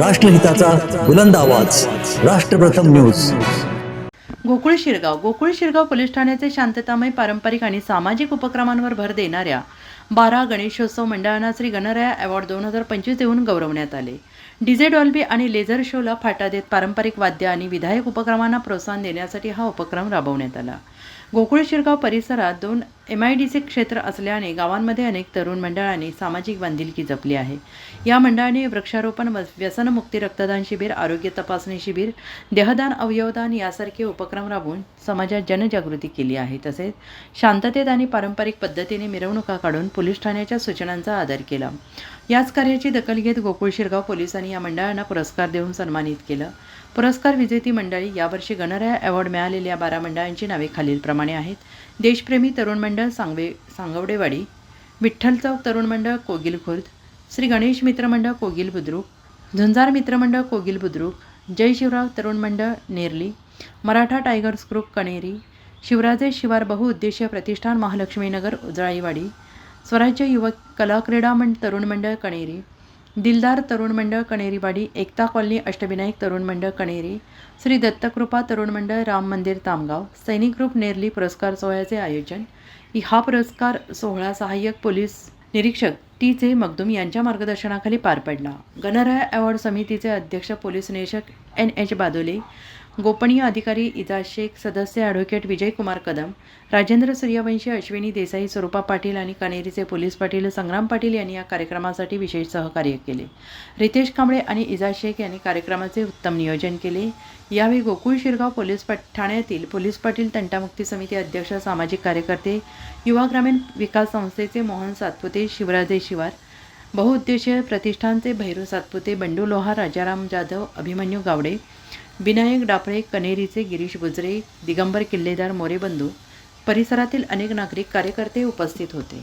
राष्ट्रहिताचा बुलंद आवाज. Rashtrapratham news. Gokul Shirgaon Gokul Shirgaon police ठाण्याचे शांततामय पारंपरिक आणि सामाजिक उपक्रमांवर भर देणाऱ्या बारा गणेशोत्सव मंडळांना श्री गणराया अवॉर्ड दोन हजार पंचवीस देऊन गौरवण्यात आले. डीजे डॉल्बी आणि लेझर शोला फाटा देत पारंपरिक वाद्य आणि विधायक उपक्रमांना प्रोत्साहन देण्यासाठी हा उपक्रम राबवण्यात आला. गोकुळ शिरगाव परिसरात दोन एम आय डी सी क्षेत्र असल्याने गावांमध्ये अनेक तरुण मंडळांनी सामाजिक बांधिलकी जपली आहे. या मंडळाने वृक्षारोपण व व्यसनमुक्ती रक्तदान शिबिर आरोग्य तपासणी शिबिर देहदान अवयवदान यासारखे उपक्रम राबवून समाजात जनजागृती केली आहे. तसेच शांततेत आणि पारंपरिक पद्धतीने मिरवणुका काढून पोलीस ठाण्याच्या सूचनांचा आदर केला. याच कार्याची दखल घेत गोकुळ शिरगाव पोलिसांनी या मंडळांना पुरस्कार देऊन सन्मानित केलं. पुरस्कार विजेती मंडळी यावर्षी गणराया अवॉर्ड मिळालेल्या बारा मंडळांची नावे खालीलप्रमाणे आहेत. देशप्रेमी तरुण मंडळ सांगवे सांगवडेवाडी विठ्ठल चौक तरुण मंडळ कोगिल खुर्द श्री गणेश मित्रमंडळ कोगिल बुद्रुक झुंजार मित्रमंडळ कोगिल बुद्रुक जय शिवराव तरुण मंडळ नेरली मराठा टायगर्स ग्रुप कणेरी शिवराजे शिवार बहुउद्देशीय प्रतिष्ठान महालक्ष्मीनगर उजळाईवाडी स्वराज्य युवक कला क्रीडा मंड तरुण मंडळ कणेरी दिलदार तरुण मंडळ कणेरीवाडी एकता कॉलनी अष्टविनायक तरुण मंडळ कणेरी श्री दत्तकृपा तरुण मंडळ राम मंदिर तामगाव सैनिक ग्रुप नेरली पुरस्कार सोहळ्याचे आयोजन. हा पुरस्कार सोहळा सहाय्यक पोलीस निरीक्षक टी जे मगदुम यांच्या मार्गदर्शनाखाली पार पडला. गणराय अवॉर्ड समितीचे अध्यक्ष पोलीस निरीक्षक एन एच बादोले गोपनीय अधिकारी इजाज शेख सदस्य ॲडव्होकेट विजयकुमार कदम राजेंद्र सूर्यवंशी अश्विनी देसाई स्वरूपा पाटील आणि कनेरीचे पोलीस पाटील संग्राम पाटील यांनी या कार्यक्रमासाठी विशेष सहकार्य केले. रितेश कांबळे आणि इजाज शेख यांनी कार्यक्रमाचे उत्तम नियोजन केले. यावेळी गोकुळ शिरगाव पोलीस पा ठाण्यातील पोलीस पाटील तंटामुक्ती समिती अध्यक्ष सामाजिक कार्यकर्ते युवा ग्रामीण विकास संस्थेचे मोहन सातपुते शिवराजे शिवार बहुउद्देशीय प्रतिष्ठानचे भैरू सातपुते बंडू लोहार राजाराम जाधव अभिमन्यू गावडे विनायक डापळे कनेरीचे गिरीश गुजरे दिगंबर किल्लेदार मोरेबंधू परिसरातील अनेक नागरिक कार्यकर्ते उपस्थित होते.